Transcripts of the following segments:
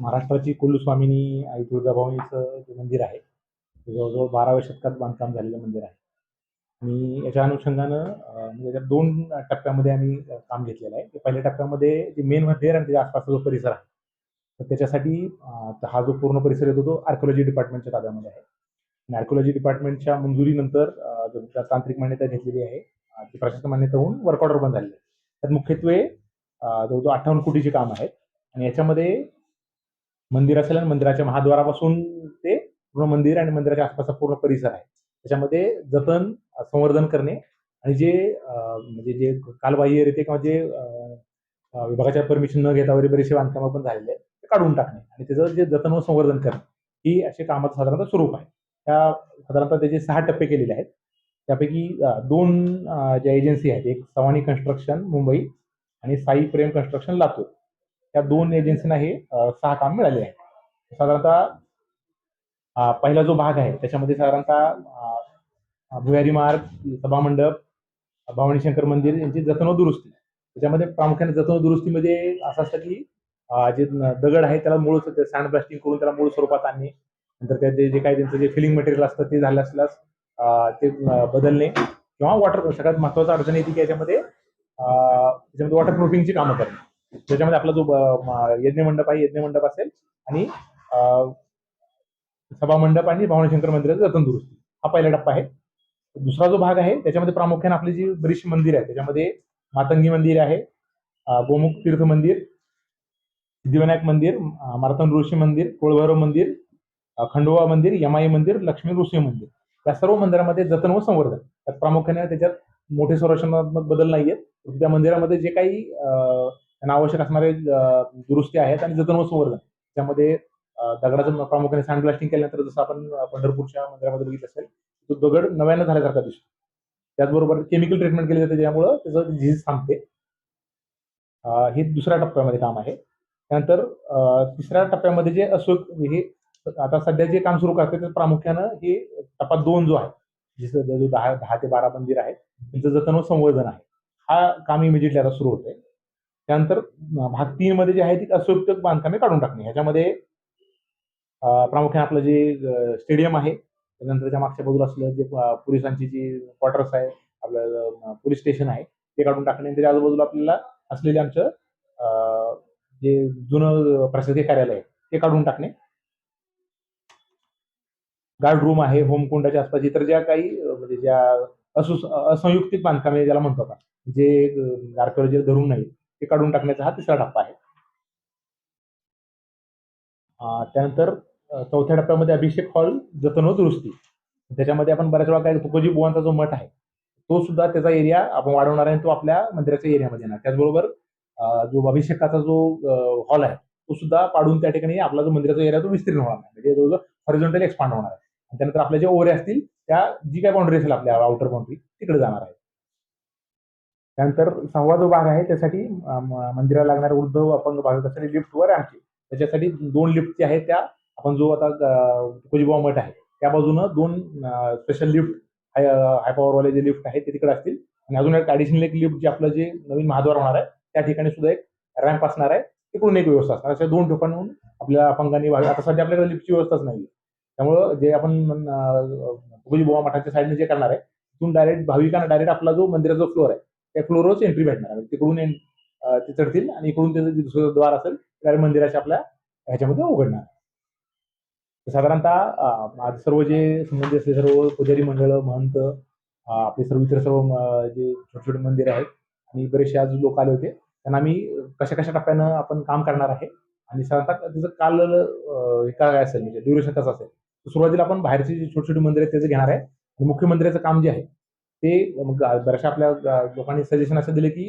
महाराष्ट्राची कुलस्वामिनी आई तुळजाभवानीचं जे मंदिर आहे जवळजवळ बाराव्या शतकात बांधकाम झालेलं मंदिर आहे. आणि याच्या अनुषंगानं अं, म्हणजे याच्यात दोन टप्प्यामध्ये आम्ही काम घेतलेलं आहे. पहिल्या टप्प्यामध्ये जे मेन मंदिर आणि त्याच्या आसपासचा जो परिसर आहे तर त्याच्यासाठी हा जो पूर्ण परिसर येतो तो आर्किओलॉजी डिपार्टमेंटच्या ताब्यामध्ये आहे. आणि आर्किओलॉजी डिपार्टमेंटच्या मंजुरीनंतर तांत्रिक मान्यता घेतलेली आहे ती प्रशासन मान्यता होऊन वर्क ऑर्डर पण झालेली आहे. त्यात मुख्यत्वे जवळजवळ अठ्ठावन्न कोटीचे काम आहेत. आणि याच्यामध्ये मंदिर असेल आणि मंदिराच्या महाद्वारापासून ते पूर्ण मंदिर आणि मंदिराच्या आसपासचा पूर्ण परिसर आहे. त्याच्यामध्ये जतन संवर्धन करणे आणि जे म्हणजे जे कालबाह्य कालबाह्यरित्या किंवा जे विभागाच्या परमिशन न घेता वगैरे बरेचसे बांधकामं पण झालेले आहेत ते काढून टाकणे आणि त्याचं जे जतन व संवर्धन करणे ही असे कामाचं साधारणतः स्वरूप आहे. त्या साधारणतः त्याचे सहा टप्पे केलेले आहेत. त्यापैकी दोन ज्या एजन्सी आहेत एक सवानी कन्स्ट्रक्शन मुंबई आणि साई प्रेम कन्स्ट्रक्शन लातूर. त्या दोन एजन्सींना हे सहा काम मिळाले आहे. साधारणतः पहिला जो भाग आहे त्याच्यामध्ये साधारणतः भुयारी मार्ग सभामंडप भवानी शंकर मंदिर यांची जतन दुरुस्ती. त्याच्यामध्ये प्रामुख्याने जतन दुरुस्तीमध्ये असं असतं की जे दगड आहे त्याला मूळ सँड ब्लास्टिंग करून त्याला मूळ स्वरूपात आणणे. नंतर त्याचे जे काही त्यांचं जे फिलिंग मटेरियल असतं ते झालं असल्यास ते बदलणे किंवा वॉटर सगळ्यात महत्त्वाचा अडचण येते की याच्यामध्ये त्याच्यामध्ये वॉटर प्रूफिंगची कामं करणे. त्याच्यामध्ये आपला जो यज्ञ मंडप आहे यज्ञ मंडप असेल आणि सभा सभामंडप आणि भावनशंकर मंदिराचं जतन दुरुस्ती. हा पहिला टप्पा आहे. दुसरा जो भाग आहे त्याच्यामध्ये प्रामुख्याने आपली जी बरीचशी मंदिर आहे त्याच्यामध्ये मातंगी मंदिर आहे गोमुख तीर्थ मंदिर सिद्धिविनायक मंदिर मारतन ऋषी मंदिर कोळभैरव मंदिर खंडोवा खंडोबा मंदिर यमाई मंदिर लक्ष्मी ऋषी मंदिर. या सर्व मंदिरामध्ये जतन व संवर्धन. त्यात प्रामुख्याने त्याच्यात मोठे संरक्षणात्मक बदल नाहीयेत. आहेत त्या मंदिरामध्ये जे काही त्यांना आवश्यक असणारे दुरुस्ती आहेत आणि जतन व संवर्धन. त्यामध्ये दगडाचं प्रामुख्याने सँड ब्लास्टिंग केल्यानंतर जसं आपण पंढरपूरच्या मंदिरामध्ये बघितलं असेल तो दगड नव्यानं झाल्यासारखा दिसतो. त्याचबरोबर केमिकल ट्रीटमेंट केली जाते ज्यामुळं त्याचं झीज थांबते. हे दुसऱ्या टप्प्यामध्ये काम आहे. त्यानंतर तिसऱ्या टप्प्यामध्ये जे असो हे आता सध्या जे काम सुरू करते ते प्रामुख्यानं हे टप्पा दोन जो आहे जिथं जो दहा दहा ते बारा मंदिर आहेत त्यांचं जतन व संवर्धन आहे. हा काम इमिजिएटली आता सुरू होतंय. त्यानंतर भाग तीन मध्ये जे आहे ती असुरक्षित बांधकामे काढून टाकणे. ह्याच्यामध्ये प्रामुख्याने आपलं जे स्टेडियम आहे त्यानंतर त्याच्या मागच्या बाजूला असलेलं जे पोलिसांची जी क्वार्टर्स आहे आपलं पोलीस स्टेशन आहे ते काढून टाकणे. त्याच्या आजूबाजूला आपल्याला असलेले आमचं जे जुनं प्रशासकीय कार्यालय आहे ते काढून टाकणे. गार्ड रूम आहे होमकुंडाच्या आसपास इतर ज्या काही म्हणजे ज्या असु असंयुक्तिक बांधकामे ज्याला म्हणतो का जे आर्किओलॉजी धरून नाही ते काढून टाकण्याचा हा तिसरा टप्पा आहे. त्यानंतर चौथ्या टप्प्यामध्ये अभिषेक हॉल जतन व दुरुस्ती. त्याच्यामध्ये आपण बऱ्याच वेळा काय तुकोजी बुवांचा जो मठ आहे तो सुद्धा त्याचा एरिया आपण वाढवणार आहे आणि तो आपल्या मंदिराच्या एरियामध्ये येणार. त्याचबरोबर जो अभिषेकाचा जो हॉल आहे तो सुद्धा पाडून त्या ठिकाणी आपला जो मंदिराचा एरिया तो विस्तीर्ण होणार आहे म्हणजे जवळजवळ हॉरिझॉन्टली एक्सपांड होणार आहे. आणि त्यानंतर आपल्या जे ओरे असतील त्या जी काय बाउंड्री असेल आपल्या आउटर बाउंड्री तिकडे जाणार आहे. त्यानंतर सहावा जो भाग आहे त्यासाठी मंदिराला लागणारे उद्धव अपंग भाविकांसाठी लिफ्ट वर आणखी. त्याच्यासाठी दोन लिफ्ट जे आहेत त्या आपण जो आता अं, मठ आहे त्या बाजूनं दोन स्पेशल लिफ्ट हाय हाय पॉवरवाले जे लिफ्ट आहेत ते तिकडे असतील. आणि अजून एक ॲडिशनल एक लिफ्ट जे आपलं जे नवीन महाद्वार होणार आहे त्या ठिकाणी सुद्धा एक रॅम्प असणार आहे. तिकडून एक व्यवस्था असणार. अशा दोन ठिकाणून आपल्या अपंगांनी भावी आता सध्या आपल्याकडे लिफ्टची व्यवस्थाच नाही त्यामुळं जे आपण तुकोजीबाबा मठाच्या साईडने जे करणार आहे तिथून डायरेक्ट भाविकांना डायरेक्ट आपला जो मंदिराचा फ्लोअर आहे त्या फ्लोरवरच एंट्री भेटणार म्हणजे तिकडून ते चढतील आणि इकडून त्याचं जे दुसरं द्वार असेल त्या मंदिराच्या आपल्या ह्याच्यामध्ये उघडणार. साधारणतः सर्व जे संबंधी असले सर्व पुजारी मंडळ महंत आपले सर्व इतर सर्व जे छोटे छोटे मंदिर आहेत आणि बरेचसे आज लोक आले होते त्यांना आम्ही कशा कशा टप्प्यानं आपण काम करणार आहे आणि साधारणतः त्याचं काल हे काय असेल म्हणजे ड्युरेशन कसं असेल? तर सुरुवातीला आपण बाहेरचे जे छोटे छोटे मंदिर आहेत त्याचं घेणार आहे. आणि मुख्य मंदिराचं काम जे आहे ते मग बऱ्याचशा आपल्या लोकांनी सजेशन असं दिलं की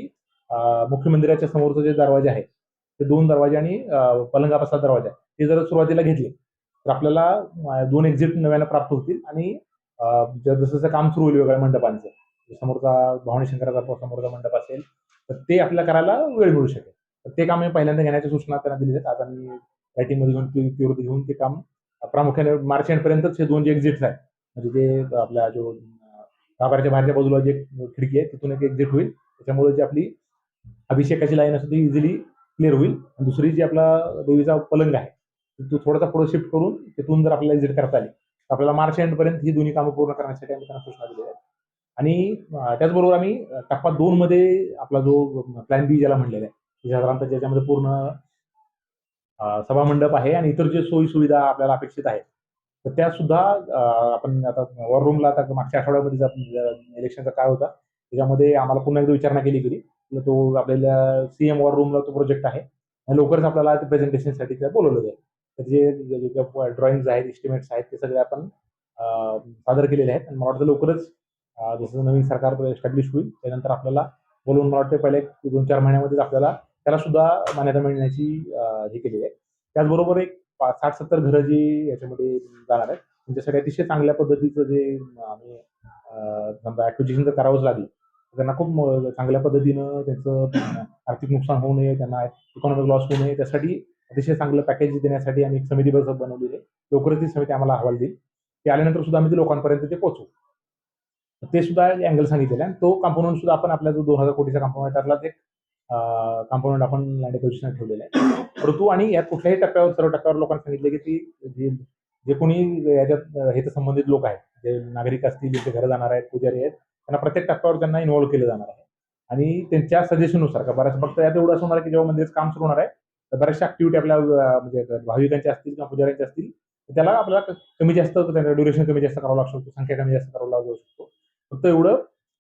मुख्यमंदिराच्या मुख्य मंदिराच्या जे दरवाजे आहे ते दोन दरवाजे आणि अं, पलंगापासला दरवाजा ते जर सुरुवातीला घेतले तर आपल्याला दोन एक्झिट नव्यानं प्राप्त होतील आणि अं, जसं काम सुरू होईल वेगळ्या मंडपांचं समोरचा भवानी शंकराचा समोरचा मंडप असेल तर ते आपल्याला करायला वेळ मिळू शकेल. तर ते काम पहिल्यांदा घेण्याच्या सूचना त्यांना दिलेल्या आहेत. आज आम्ही रायटिंगमध्ये घेऊन तीव्रता घेऊन ते काम प्रामुख्याने मार्च एंडपर्यंतच हे दोन जे एक्झिट्स आहेत म्हणजे जे आपल्या जो गाभाऱ्याच्या बाहेरच्या बाजूला जे खिडकी आहे तिथून एक एक्झिट होईल. त्याच्यामुळे जी आपली अभिषेकाची लाईन असते ती इझिली क्लिअर होईल. आणि दुसरी जी आपला देवीचा पलंग आहे तो थोडासा पुढे शिफ्ट करून तिथून जर आपल्याला एक्झिट करता आली तर आपल्याला मार्च एंडपर्यंत ही दोन्ही कामं पूर्ण करण्यासाठी आम्ही त्यांना सूचना दिलेल्या आहेत. आणि त्याचबरोबर आम्ही टप्पा दोन मध्ये आपला जो प्लॅन बी ज्याला म्हणलेला आहे साधारणतः ज्याच्यामध्ये पूर्ण सभामंडप आहे आणि इतर जे सोयी सुविधा आपल्याला अपेक्षित आहेत तर त्या सुद्धा आपण आता वॉर रूमला आता मागच्या आठवड्यामध्ये जर इलेक्शनचा काळ होता त्याच्यामध्ये आम्हाला पुन्हा एकदा विचारणा केली गेली. तो आपल्याला सीएम वॉर रूमला तो प्रोजेक्ट आहे. आणि लवकरच आपल्याला प्रेझेंटेशनसाठी त्या बोलवलं जाईल. त्याचे ड्रॉइंग्स आहेत इस्टिमेट्स आहेत ते सगळे आपण सादर केलेले आहेत. आणि मला वाटतं लवकरच जसं नवीन सरकार एस्टॅब्लिश होईल त्यानंतर आपल्याला बोलवून मला वाटतं पहिले दोन चार महिन्यामध्येच आपल्याला त्याला सुद्धा मान्यता मिळण्याची हे केलेली आहे. त्याचबरोबर एक साठ सत्तर घरं जी याच्यामध्ये जाणार आहेत. म्हणजे त्यांच्यासाठी अतिशय चांगल्या पद्धतीचं जे आम्ही समजा ॲक्विजिशन जर करावंच लागलं त्यांना खूप चांगल्या पद्धतीनं त्यांचं आर्थिक नुकसान होऊ नये त्यांना इकॉनॉमिक लॉस होऊ नये. त्यासाठी अतिशय चांगलं पॅकेज देण्यासाठी आम्ही एक समिती बस बनवलेली आहे. लवकरच ती समिती आम्हाला अहवाल देईल. ते आल्यानंतर सुद्धा आम्ही ते लोकांपर्यंत ते पोहोचू. ते सुद्धा अँगल सांगितलेला आहे. आणि तो कंपोनंट सुद्धा आपण आपल्या जो दोन हजार कोटीचा कंपोनंट त्यातला एक कंपाऊंड आपण लँड एक्विजिशन ठेवलेलं आहे. परंतु आणि यात कुठल्याही टप्प्यावर सर्व टप्प्यावर लोकांनी सांगितले की ती जे जे कोणी याच्यात ह्याच्या संबंधित लोक आहेत जे नागरिक असतील जे घरं जाणार आहेत पुजारी आहेत त्यांना प्रत्येक टप्प्यावर त्यांना इन्व्हॉल्व केलं जाणार आहे. आणि त्यांच्या सजेशननुसार का बऱ्याच फक्त यात एवढं असं होणार की जेव्हा मंदिराचं काम सुरू होणार आहे तर बऱ्याचशा ऍक्टिव्हिटी आपल्या म्हणजे भाविकांच्या असतील किंवा पुजाऱ्यांच्या असतील तर त्याला आपल्याला कमी जास्त त्यांना ड्युरेशन कमी जास्त करावं लागू शकतो संख्या कमी जास्त करावं लागू शकतो. फक्त एवढं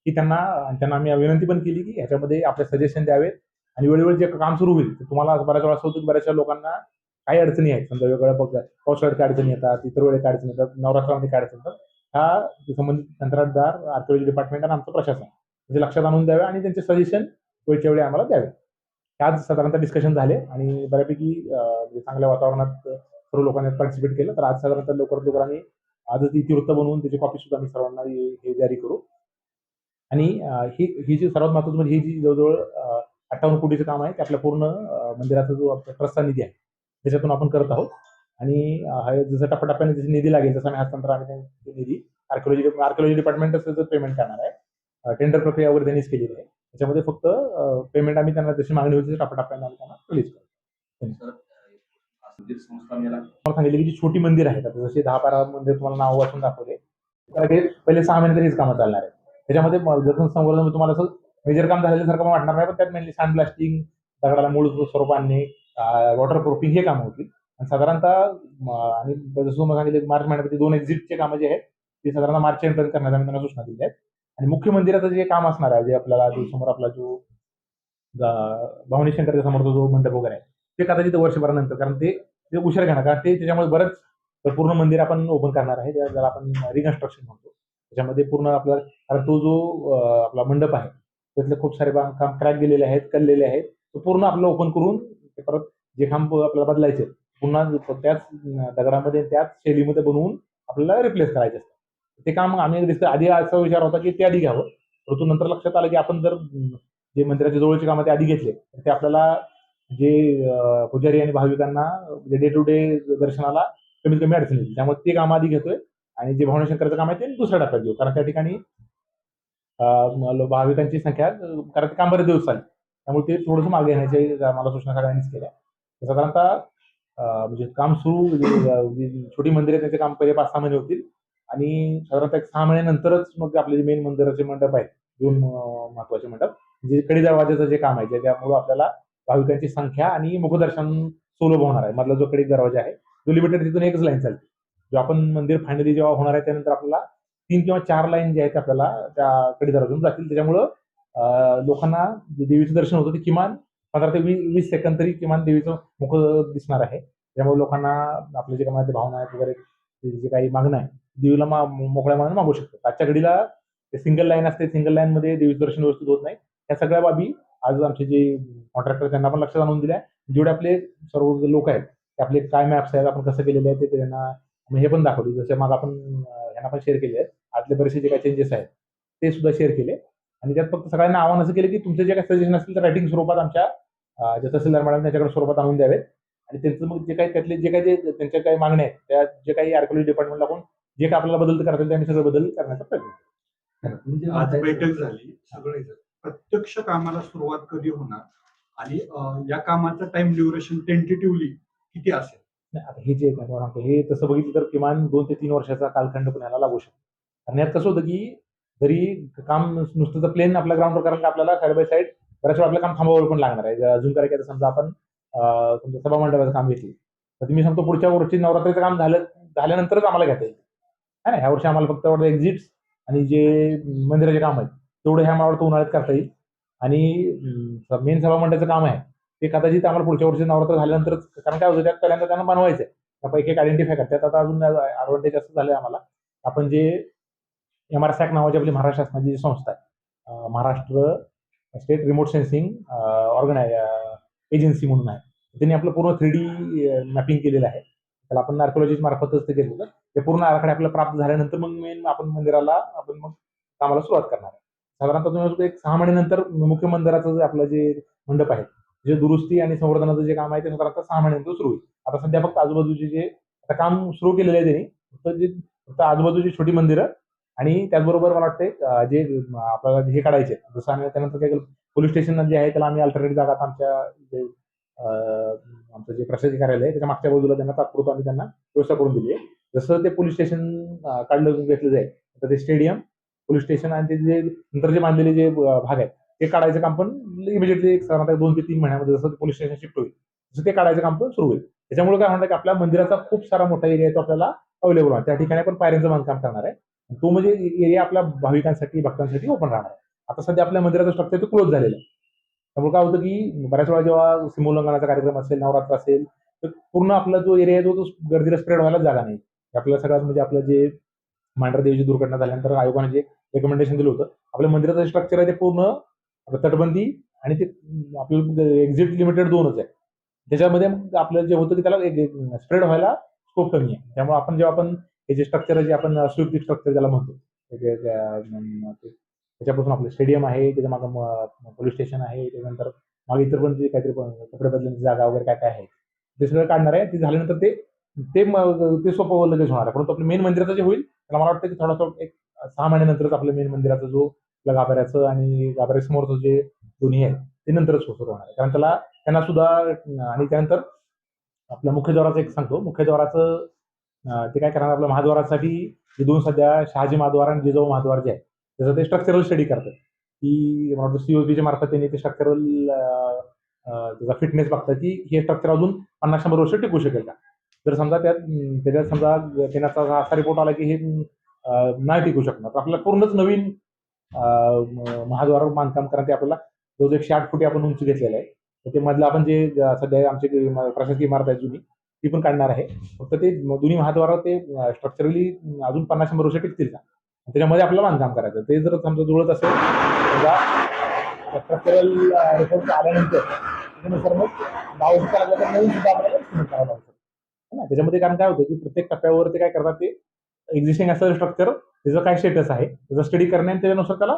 की त्यांना त्यांना आम्ही विनंती पण केली की ह्याच्यामध्ये आपले सजेशन द्यावेत. आणि वेळोवेळी जे काम सुरू होईल तर तुम्हाला बऱ्याच वेळा असं होतं की बऱ्याचशा लोकांना काही अडचणी आहेत. समजा वेगवेगळ्या बघ पावसाळ्यात काय अडचणी येतात इतर वेळेत काय अडचणी येतात नवरात्रामध्ये काय अडचणी येतात. ह्या संबंधित कंत्राटदार आर्किओलॉजी डिपार्टमेंट आणि आमचं प्रशासन म्हणजे लक्षात आणून द्यावे आणि त्यांचे सजेशन वेळच्या वेळी आम्हाला द्यावे. आज साधारणतः डिस्कशन झाले आणि बऱ्यापैकी म्हणजे चांगल्या वातावरणात सर्व लोकांनी पार्टिसिपेट केलं. तर आज साधारणतः लवकरात लवकर आम्ही आजच इतिवृत्त बनवून त्याची कॉपी सुद्धा आम्ही सर्वांना हे जारी करू. आणि ही ही जी सर्वात महत्वाचं म्हणजे ही जी जवळजवळ अठ्ठावन्न कोटीचं काम आहे ते आपल्या पूर्ण मंदिराचा जो आपला ट्रस्टचा निधी आहे त्याच्यातून आपण करत आहोत. आणि हा जसं टप्प्याटप्प्याने जसे निधी लागेल तसं आम्ही हस्तांतर आम्ही निधी आर्किओलॉजी आर्किओलॉजी डिपार्टमेंटच पेमेंट करणार आहे टेंडर प्रक्रिया वगैरे त्यांनीच केलेली आहे. त्याच्यामध्ये फक्त पेमेंट आम्ही त्यांना जशी मागणी होती तशी टप्प्याटप्प्याने आम्ही त्यांना रिलीज करू सांगितलं की जी छोटी मंदिर आहेत जसे दहा बारा मंदिर तुम्हाला नाव वाचून दाखवले पहिले सहा महिने तरी हीच कामं चालणार आहेत. त्याच्यामध्ये जतन संवर्धन म्हणजे तुम्हाला असं मेजर काम झालेल्यासारखं वाटणार नाही पण त्यात मेनली सँड ब्लास्टिंग दगडाला मूळ स्वरूप आणणे वॉटर प्रूफिंग हे कामं होतील. आणि साधारणतः आणि जसं तुम्हाला सांगितलं मार्च महिन्यामध्ये दोन एक्झिटचे कामं जे आहेत ते साधारण मार्च एंडपर्यंत करण्यात आम्ही त्यांना सूचना दिल्या आहेत. आणि मुख्य मंदिराचं जे काम असणार आहे जे आपल्याला जो समोर आपला जो भावनी शंकरच्या समोरचा जो मंडप वगैरे आहे ते कदाचित वर्षभरानंतर कारण ते ते उशीर घेणार कारण ते त्याच्यामुळे बरंच पूर्ण मंदिर आपण ओपन करणार आहे ज्याला आपण रिकन्स्ट्रक्शन म्हणतो. त्याच्यामध्ये पूर्ण आपला कारण तो जो आपला मंडप आहे त्यातले खूप सारे बांधकाम क्रॅक गेलेले आहेत कललेले आहेत तो पूर्ण आपलं ओपन करून ते परत जे खांब आपल्याला बदलायचे पुन्हा त्याच दगडामध्ये त्याच शैलीमध्ये बनवून आपल्याला रिप्लेस करायचे असतात. ते काम आम्ही दिसतं आधी असा विचार होता की ते आधी घ्यावं परंतु नंतर लक्षात आलं की आपण जर जे मंदिराच्या जवळचे कामं ते आधी घेतले तर ते आपल्याला जे पुजारी आणि भाविकांना डे टू डे दर्शनाला कमीत कमी अडचण येईल. त्यामुळे ते काम आधी घेतोय आणि जे भवनशंकरचं काम आहे ते दुसऱ्या टप्प्यात घेऊ. कारण त्या ठिकाणी भाविकांची संख्या कारण ते काम बरेच दिवस चालेल त्यामुळे ते थोडंसं मागे घेण्याची मला सूचना सगळ्यांनीच केल्या. साधारणतः म्हणजे काम सुरू म्हणजे, छोटी मंदिरे त्याचे काम पहिले पाच सहा महिने होतील. आणि साधारणतः एक सहा महिन्यानंतरच मग आपले जे मेन मंदिराचे मंडप आहेत दोन महत्त्वाचे मंडप जे कडी दरवाजाचं जे काम आहे ज्याच्यामुळे त्यामुळं आपल्याला भाविकांची संख्या आणि मुखदर्शन सुलभ होणार आहे. मधला जो कडी दरवाजा आहे तो लिमिटेड तिथून एकच लाईन चालते. जो आपण मंदिर फायनली जेव्हा होणार आहे त्यानंतर आपल्याला तीन किंवा चार लाईन जे आहेत आपल्याला त्या कडी दरवाजातून जातील. त्याच्यामुळं लोकांना जे देवीचं दर्शन होतं ते किमान पंधरा ते वीस वीस सेकंद तरी किमान देवीचं मुख दिसणार आहे. त्यामुळे लोकांना आपले जे काही भावना आहेत वगैरे जे काही मागणं आहे देवीला मा मोकळ्या मनाने मागू शकतो आजच्या घडीला सिंगल लाईन असते सिंगल लाईन मध्ये देवीचं दर्शन व्यवस्थित होत नाही. या सगळ्या बाबी आज आमचे जे कॉन्ट्रॅक्टर त्यांना पण लक्षात आणून दिल्या. जेवढे आपले सर्व लोक आहेत ते आपले काय मॅप्स आहेत आपण कसं केलेले आहे ते त्यांना आम्ही हे पण दाखवले जसे मग आपण ह्यांना पण शेअर केले आहेत. आतले बरेचसे जे काही चेंजेस आहेत ते सुद्धा शेअर केले. आणि त्यात फक्त सगळ्यांना आव्हान असं केलं की तुमचे जे काही सजेशन असतील तर रायटिंग स्वरूपात आमच्या अं, जे तहसीलदार मॅडम त्यांच्याकडे स्वरूपात आणून द्यावेत. आणि त्यांचं मग जे काही त्यातले जे काही जे त्यांच्या काही मागण्या आहेत त्या जे काही आर्किओलॉजी डिपार्टमेंटला आपण जे काही आपल्याला बदल करता येईल ते आम्ही सगळे बदल करण्याचा प्रयत्न करू. आज बैठक झाली. सगळे प्रत्यक्ष कामाला सुरुवात कधी होणार? आणि या कामाचं टाइम ड्युरेशन टेंटेटिव्हली किती असेल? नाही, आता हे जे आहेत ना, सांगतो, हे तसं बघितलं तर किमान दोन ते तीन वर्षाचा कालखंड पण याला लागू शकतो. कारण यात कसं होतं की जरी काम नुसतं तर प्लेन आपल्या ग्राउंडवर कारण आपल्याला साईड बाय साईड बऱ्याच वेळा आपलं काम थांबावर पण लागणार आहे. अजून करायचं तर समजा आपण अं, समजा सभा काम घेतली तर मी सांगतो पुढच्या वर्षी नवरात्रीचं काम झालं झाल्यानंतरच आम्हाला घेता येईल. है ना? ह्या वर्षी आम्हाला फक्त वाटतं एक्झिट्स आणि जे मंदिराचे काम आहेत तेवढं ह्या मला वाटतं उन्हाळ्यात करता येईल. आणि मेन सभा मंडळाचं काम आहे ते कदाचित आम्हाला पुढच्या वर्षी नवरात्र झाल्यानंतर कारण काय होतं त्यात पहिल्यांदा त्यांना बनवायचं आहे त्यापैकी एक आयडेंटिफाय करतात. आता अजून ॲडव्हान्टेज असं झालं आम्हाला. आपण जे एम आर सॅक नावाची आपली महाराष्ट्र शासनाची जी संस्था आहे महाराष्ट्र स्टेट रिमोट सेन्सिंग ऑर्गनाय एजन्सी म्हणून आहे. त्यांनी आपलं पूर्ण थ्री डी मॅपिंग केलेलं आहे. त्याला आपण आर्किओलॉजी मार्फतच ते केलेलं. ते पूर्ण आराखडे आपल्याला प्राप्त झाल्यानंतर मग मेन आपण मंदिराला आपण मग कामाला सुरुवात करणार आहे. साधारणतः तुम्ही एक सहा महिन्यानंतर मुख्य मंदिराचं जे आपलं जे मंडप आहे जे दुरुस्ती आणि संवर्धनाचं जे काम आहे ते आता सहा महिन्यानंतर सुरू होईल. आता सध्या फक्त आजूबाजूचे जे आता काम सुरू केलेलं आहे त्यांनी फक्त जे फक्त आजूबाजूची छोटी मंदिरं आणि त्याचबरोबर मला वाटतंय जे आपल्याला हे काढायचे जसं आम्ही त्यानंतर काय केलं पोलीस स्टेशन जे आहे त्याला आम्ही अल्टरनेट जागा आमच्या जे आमचं जे प्रशासकीय कार्यालय त्याच्या मागच्या बाजूला त्यांना तात्पुरतं आम्ही त्यांना व्यवस्था करून दिली आहे. जसं ते पोलीस स्टेशन काढलं घेतलं जाईल तर ते स्टेडियम पोलीस स्टेशन आणि ते जे नंतर जे बांधलेले जे भाग आहेत ते काढायचं काम पण इमिजिएटली एक साधारणतः दोन ते तीन महिन्यामध्ये जसं पोलीस स्टेशन शिफ्ट होईल तसं ते काढायचं काम पण सुरू होईल. त्याच्यामुळे काय म्हणतात की आपल्या मंदिराचा खूप सारा मोठा एरिया आहे तो आपल्याला अवेलेबल आहे त्या ठिकाणी आपण पायऱ्यांचं बांधकाम करणार आहे. तो म्हणजे एरिया आपल्या भाविकांसाठी भक्तांसाठी ओपन राहणार आहे. आता सध्या आपल्या मंदिराचं स्ट्रक्चर ते क्लोज झालेलं आहे. त्यामुळे काय होतं की बऱ्याच वेळा जेव्हा सिमोल्लंघनाचा कार्यक्रम असेल नवरात्र असेल तर पूर्ण आपला जो एरिया आहे तो तो गर्दीला स्प्रेड व्हायला जागा नाही. आपल्याला सगळ्यात म्हणजे आपलं जे मांढरदेवीची दुर्घटना झाल्यानंतर आयोगाने जे रेकमेंडेशन दिलं होतं आपल्या मंदिराचं स्ट्रक्चर आहे ते पूर्ण आपलं तटबंदी आणि ते आपलं एक्झिट लिमिटेड दोनच आहे त्याच्यामध्ये आपलं जे होतं की त्याला स्प्रेड व्हायला स्कोप कमी आहे. त्यामुळे आपण जेव्हा आपण हे जे स्ट्रक्चर आहे जे आपण स्विफ्ट स्ट्रक्चर ज्याला म्हणतो त्याच्यापासून आपलं स्टेडियम आहे त्याच्या मागं पोलीस स्टेशन आहे त्याच्यानंतर मागे इतर पण जे काहीतरी पण कपडे बदलण्याची जागा वगैरे काय काय आहे ते सगळं काढणार आहे. ते झाल्यानंतर ते ते ते सोपं लगेच होणार आहे. परंतु आपलं मेन मंदिराचं जे होईल त्याला मला वाटतं की थोडासा एक सहा महिन्यानंतरच आपलं मेन मंदिराचा जो आपल्या गाभाऱ्याचं आणि गाभाऱ्यासमोरचं जे दोन्ही आहे ते नंतरच सुरू होणार आहे. कारण त्याला त्यांना सुद्धा आणि त्यानंतर आपल्या मुख्यद्वाराचं एक सांगतो. मुख्यद्वाराचं ते काय करणार आपल्या महाद्वारासाठी जे दोन सध्या शहाजी महाद्वार आणि जिजाऊ महाद्वार जे आहे त्याचं ते स्ट्रक्चरल स्टडी करतात. की मला वाटतं सीओबीच्या मार्फत त्यांनी ते स्ट्रक्चरल त्याचा फिटनेस बघतात की हे स्ट्रक्चर अजून पन्नास शंभर वर्ष टिकू शकेल का? जर समजा त्यात त्याच्यात समजा त्यांचा असा रिपोर्ट आला की हे नाही टिकू शकणार. तर आपल्याला पूर्णच नवीन महाद्वारावर बांधकाम करण्यात ते आपल्याला जो एकशे आठ फुटी आपण उंची घेतलेला आहे. तर ते मधलं आपण जे सध्या आमची प्रशासकीय इमारत आहे जुनी ती पण काढणार आहे. फक्त ते दोन्ही महाद्वारावर ते स्ट्रक्चरली अजून पन्नास शंभर वर्ष टिकतील का? त्याच्यामध्ये आपल्याला बांधकाम करायचं. ते जर समजा जुळत असेल समजा स्ट्रक्चरल रिपोर्ट आल्यानंतर त्याच्यानुसार मग नाव करायला लागलं तर नवीन सुद्धा आपल्याला करावं लागतं. ना? त्याच्यामध्ये कारण काय होतं की प्रत्येक टप्प्यावर ते काय करतात ते एक्झिस्टिंग असलेलं स्ट्रक्चर त्याचं काय स्टेटस आहे? त्याचा स्टडी करणे आणि त्याच्यानुसार त्याला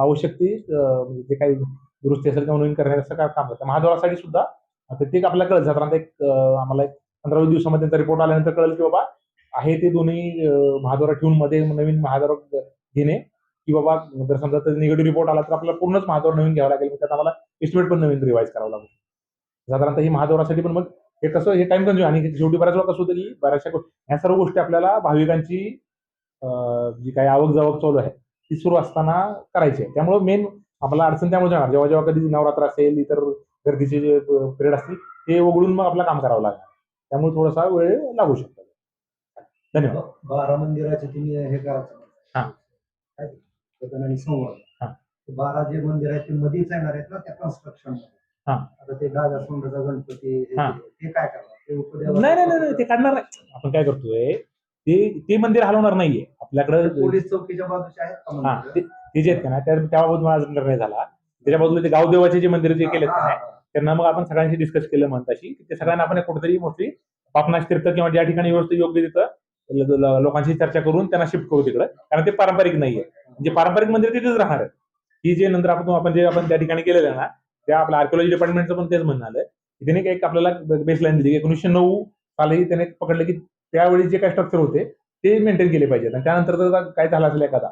आवश्यक ती म्हणजे जे काही दुरुस्ती असेल किंवा नवीन करण्याचं असं काय काम करतं. महाद्वारासाठी सुद्धा आता ते आपल्याला कळत साधारणतः एक आम्हाला एक पंधरा दिवसामध्ये त्यांचा रिपोर्ट आल्यानंतर कळेल की बाबा आहे ते दोन्ही महाद्वारा ठेवून मध्ये नवीन महाद्वार घेणे की बाबा जर समजा तर निगेटिव्ह रिपोर्ट आला तर आपल्याला पूर्णच महाद्वार नवीन घ्यावं लागेल. त्यात आम्हाला एस्टिमेट पण नवीन रिवाईज करावं लागेल. साधारणतः ही महाद्वारासाठी पण मग हे कसं हे टाइम कन्झ्युम आणि शेवटी बऱ्याच वेळा कसं होतं की बऱ्याचशा ह्या सर्व गोष्टी आपल्याला भाविकांची जी काही आवक जावक चालू आहे ती सुरू असताना करायची आहे. त्यामुळे मेन आपल्याला अडचण त्यामुळे जाणार जेव्हा जेव्हा कधी नवरात्र असेल इतर गर्दीचे जे पिरियड असतील ते वगळून मग आपलं काम करावं लागणार. त्यामुळे थोडासा वेळ लागू शकतो. धन्यवाद. बारा मंदिराचे तुम्ही हे करायचं हा. आणि हा. ते बारा जे मंदिर आहेत ते मध्येच येणार आहेत ना त्या कन्स्ट्रक्शन हा. आता ते डागा सोंडाचा गणपती. ते काय करणार ते उपदेवा- नाही नाही नाही नाही, ते काढणार नाही आपण काय करतोय ते ते मंदिर हलवणार नाहीये आपल्याकडे पोलीस चौकीच्या बाजूचे आहेत का हा मंदिरं? ते ते जे आहेत का ना त्या त्याबाबत माझा निर्णय झाला त्याच्या बाजूला ते गावदेवाचे जे मंदिर जे केलेत हा, का हा, नाही, हा. त्यांना मग आपण सगळ्यांशी डिस्कस केलं म्हणताशी की ते सगळ्यांना आपण एक कुठेतरी मोस्टली पापनाश तीर्थ किंवा ज्या ठिकाणी व्यवस्थित योग्य तिथं ल- ल- लोकांशी चर्चा करून त्यांना शिफ्ट करू तिकडे कारण ते पारंपरिक नाहीये म्हणजे पारंपरिक मंदिर तिथेच राहणार आहे ही जे नंतर आपण आपण जे आपण त्या ठिकाणी केलेलं आहे ना त्या आपल्या आर्किओलॉजी डिपार्टमेंटचं पण तेच म्हणणं आलंय. की त्याने एक आपल्याला बेसलाईन दिली. एकोणीसशे नऊ साली त्याने पकडलं की त्यावेळी जे काय स्ट्रक्चर होते ते मेंटेन केले पाहिजेत. आणि त्यानंतर जर काय झालं असेल एखादा?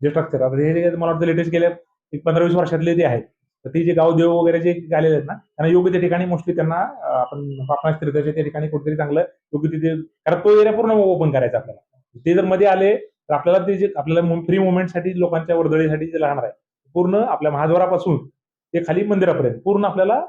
जे स्ट्रक्चर आता हे मला वाटतं लेटेस्ट गेल्या एक पंधरा वीस वर्षातले जे आहेत तर ते जे गावदेव वगैरे जे आलेले आहेत ना त्यांना योग्य त्या ठिकाणी मोस्टली त्यांना आपण पापनाश तीर्थाच्या त्या ठिकाणी कुठेतरी चांगलं योग्य तिथे कारण तो एरिया पूर्ण ओपन करायचा आपल्याला. ते जर मध्ये आले तर आपल्याला ते जे आपल्याला फ्री मुवमेंटसाठी लोकांच्या वर्दळीसाठी जे लागणार आहे पूर्ण आपल्या महाद्वारापासून ते खाली मंदिरापर्यंत. पूर्ण आपल्याला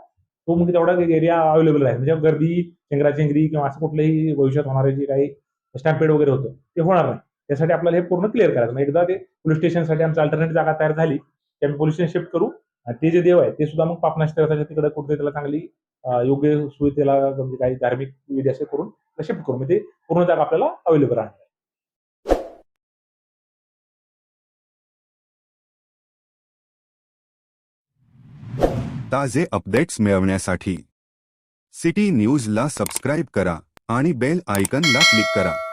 तो म्हणजे तेवढा एरिया अवेलेबल आहे. म्हणजे गर्दी चेंगराचेंगरी किंवा असं कुठलंही भविष्यात होणारे जे काही स्टॅम्पेड वगैरे होतं ते होणार नाही. त्यासाठी आपल्याला हे पूर्ण क्लिअर करायचं. एकदा ते पोलीस स्टेशनसाठी आमची अल्टरनेट जागा तयार झाली की आम्ही पोलीस स्टेशन शिफ्ट करू. आणि ते जे देव आहे ते सुद्धा मग पापनाश तिकडे कुठे त्याला चांगली योग्य सुविधेला म्हणजे काही धार्मिक विधी असे करून शिफ्ट करू म्हणजे ते पूर्ण जागा आपल्याला अवेलेबल राहणार. ताजे अपडेट्स मिळवण्यासाठी. सिटी न्यूजला सबस्क्राईब करा आणि बेल आयकनला क्लिक करा.